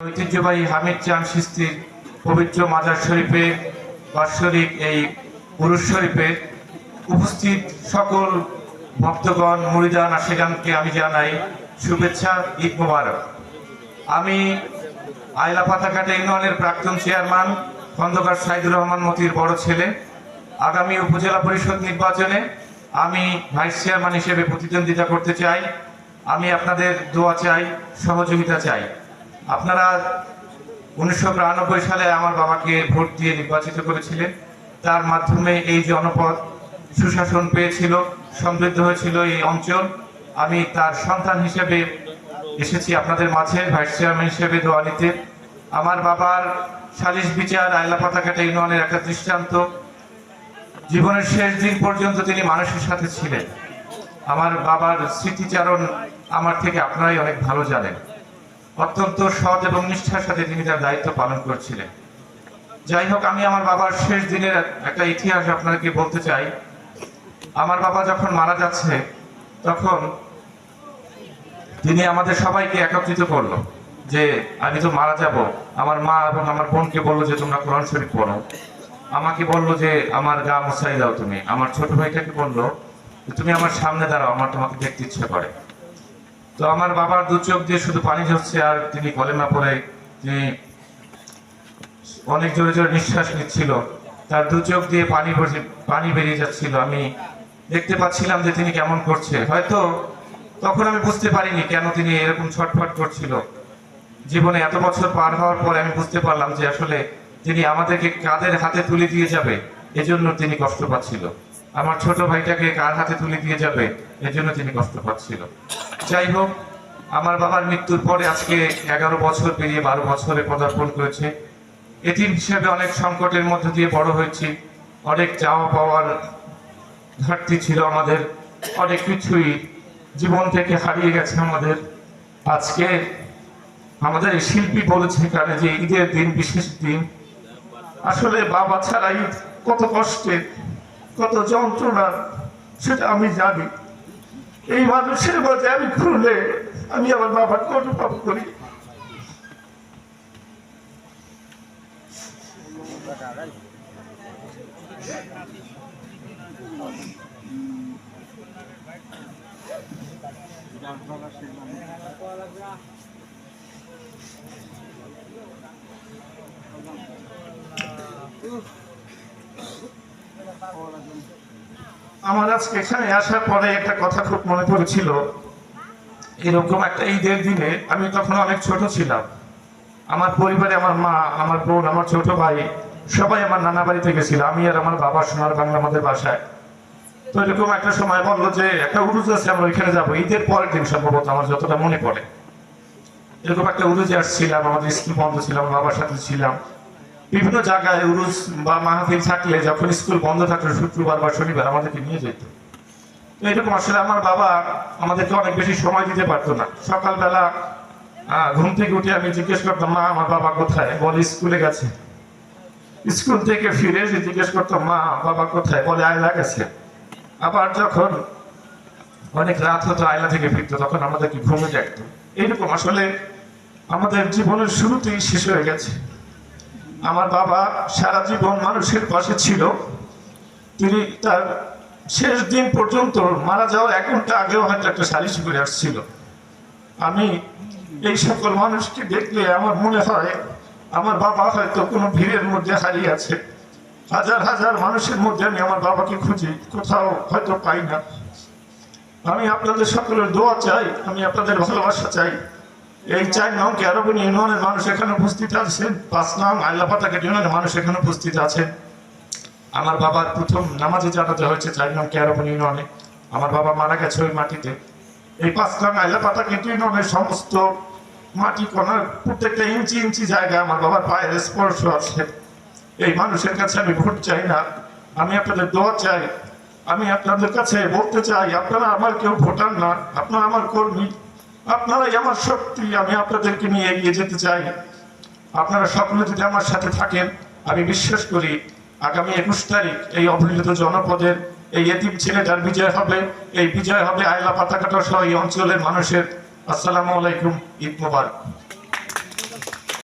ঐতিহ্যবাহী হামিদ চান সিস্তির পবিত্র মাজার শরীফে বাৎসরিক এই পুরুষ শরীফে উপস্থিত সকল ভক্তগণ, মুরিদান, আশেগানকে আমি জানাই শুভেচ্ছা, ঈদ মুবারক। আমি আইলা পাতাঘাটা ইউনিয়নের প্রাক্তন চেয়ারম্যান খন্দকার সাইদুর রহমান মতির বড় ছেলে। আগামী উপজেলা পরিষদ নির্বাচনে আমি ভাইস চেয়ারম্যান হিসেবে প্রতিদ্বন্দ্বিতা করতে চাই। আমি আপনাদের দোয়া চাই, সহযোগিতা চাই। আপনারা উনিশশো বিরানব্বই সালে আমার বাবাকে ভোট দিয়ে নির্বাচিত করেছিলেন। তার মাধ্যমে এই জনপদ সুশাসন পেয়েছিল, সমৃদ্ধ হয়েছিল এই অঞ্চল। আমি তার সন্তান হিসেবে এসেছি আপনাদের মাঝে, ভাইস চেয়ারম্যান হিসেবে দোয়া নিতে। আমার বাবার সালিশ বিচার আইলা পাতাকাটা ইউনিয়নের একটা দৃষ্টান্ত। জীবনের শেষ দিন পর্যন্ত তিনি মানুষের সাথে ছিলেন। আমার বাবার স্মৃতিচারণ আমার থেকে আপনারাই অনেক ভালো জানেন। অত্যন্ত সৎ এবং নিষ্ঠার সাথে তিনি তার দায়িত্ব পালন করছিলেন। যাই হোক, আমি আমার বাবার শেষ দিনের একটা ইতিহাস আপনাকে বলতে চাই। আমার বাবা যখন মারা যাচ্ছে, তখন তিনি আমাদের সবাইকে একত্রিত করল যে, আমি তো মারা যাব। আমার মা এবং আমার বোনকে বলল যে, তোমরা কোরআন শরীফ পড়ো। আমাকে বলল যে, আমার গা মুছাই দাও তুমি। আমার ছোট ভাইটাকে বলল তুমি আমার সামনে দাঁড়াও, আমার তোমাকে দেখতে ইচ্ছে করে। তো আমার বাবার দু চোখ দিয়ে শুধু পানি ঝরছে আর তিনি কলেমা পড়ে তিনি অনেক জোরে জোরে নিঃশ্বাস নিচ্ছিল। তার দু চোখ দিয়ে পানি পানি বেরিয়ে যাচ্ছিল। আমি দেখতে পাচ্ছিলাম যে তিনি কেমন করছে। হয়তো তখন আমি বুঝতে পারিনি কেন তিনি এরকম ছটফট করছিল। জীবনে এত বছর পার হওয়ার পর আমি বুঝতে পারলাম যে আসলে তিনি আমাদেরকে কাদের হাতে তুলে দিয়ে যাবে, এজন্য তিনি কষ্ট পাচ্ছিল। আমার ছোট ভাইটাকে কার হাতে তুলে দিয়ে যাবে, এজন্য তিনি কষ্ট পাচ্ছিল। যাই হোক আমার বাবার মৃত্যুর পরে আজকে এগারো বছর পেরিয়ে বারো বছরে পদার্পণ করেছে। এটির হিসেবে অনেক সংকটের মধ্য দিয়ে বড় হয়েছি। অনেক চাওয়া পাওয়ার ঘাটতি ছিল আমাদের। অনেক কিছুই জীবন থেকে হারিয়ে গেছে আমাদের। আজকে আমাদের শিল্পী বলেছে কারণে যে ঈদের দিন, বিশেষ দিন। আসলে বাবা ছাড়া ঈদ কত কষ্টের, কত যন্ত্রণা সেটা আমি জানি। এই মানুষের মাঝে আমি খুললে আমি আমার বাবার অনুভব করি? আমার আজকে এখানে আসার পরে একটা কথা খুব মনে পড়েছিল। এরকম একটা ঈদের দিনে আমি তখন অনেক ছোট ছিলাম। আমার পরিবারে আমার মা, আমার বোন, আমার ছোট ভাই সবাই আমার নানা বাড়িতে গেছিল। আমি আর আমার বাবা সোনার বাংলা আমাদের বাসায়। তো এরকম একটা সময় বলল যে, একটা উরুজ আছে, আমরা ওইখানে যাব। ঈদের পরের দিন সম্ভবত আমার যতটা মনে পড়ে। এরকম একটা উরুজে আসছিলাম, আমাদের স্কুল বন্ধ ছিল, আমার বাবার সাথে ছিলাম। বিভিন্ন জায়গায় উরুস বা মাহফিল থাকলে যখন স্কুল বন্ধ থাকল শুক্রবার বা শনিবার আমাদেরকে নিয়ে যেত। তো এরকম আসলে আমার বাবা আমাদেরকে অনেক বেশি সময় দিতে পারতো না। সকালবেলা ঘুম থেকে উঠে আমি জিজ্ঞেস করতাম, মা, আমার বাবা কোথায়? বলে, স্কুলে গেছে। স্কুল থেকে ফিরে এসে জিজ্ঞেস করতাম, মা, বাবা কোথায়? বলে, আয়লা গেছে। আবার যখন অনেক রাত হতো, আয়লা থেকে ফিরতো, তখন আমাদেরকে ঘুমে ডাকতো এইরকম আসলে আমাদের জীবনের শুরুতেই শেষ হয়ে গেছে। আমার বাবা সারা জীবন মানুষের পাশে ছিল। তিনি তার শেষ দিন পর্যন্ত মারা যাওয়ার এক ঘণ্টা আগেও হয়তো একটা সালিশ করে আসছিল। আমি এই সকল মানুষকে দেখলে আমার মনে হয়, আমার বাবা হয়তো কোনো ভিড়ের মধ্যে হারিয়ে আছে। হাজার হাজার মানুষের মধ্যে আমি আমার বাবাকে খুঁজি, কোথাও হয়তো পাই না। আমি আপনাদের সকলের দোয়া চাই, আমি আপনাদের ভালোবাসা চাই। এই চার নং ক্যারবিন ইউনিয়নের মানুষ এখানে উপস্থিত আছেন। পাঁচ নাম নং আল্লাপাতাকে ইউনিয়নের মানুষ এখানে উপস্থিত আছেন। আমার বাবার প্রথম নামাজে জানাতে হয়েছে চার নং ক্যারবিন ইউনিয়নে। আমার বাবা মারা গেছে ওই মাটিতে। এই পাঁচ নাম নং আল্লাপাতাকে ইউনিয়নের সমস্ত মাটি কোনার প্রত্যেকটা ইঞ্চি ইঞ্চি জায়গা আমার বাবার পায়ের স্পর্শ আছে। এই মানুষের কাছে আমি ভোট চাই না। আমি আপনাদের দোয়া চাই। আমি আপনাদের কাছে বলতে চাই, আপনারা আমার কেউ ভোটার না। আপনারা আমার কর্মী। আপনারাই আমার শক্তি, আমি আপনাদেরকে নিয়ে এগিয়ে যেতে চাই, আপনারা সকলে যদি আমার সাথে থাকেন, আমি বিশ্বাস করি আগামী একুশ তারিখ এই অবহেলিত জনপদের এই এতিম ছেলেটার বিজয় হবে। এই বিজয় হবে আয়লা পাতাকাটা সহ এই অঞ্চলের মানুষের। আসসালামু আলাইকুম ইদ মোবারক।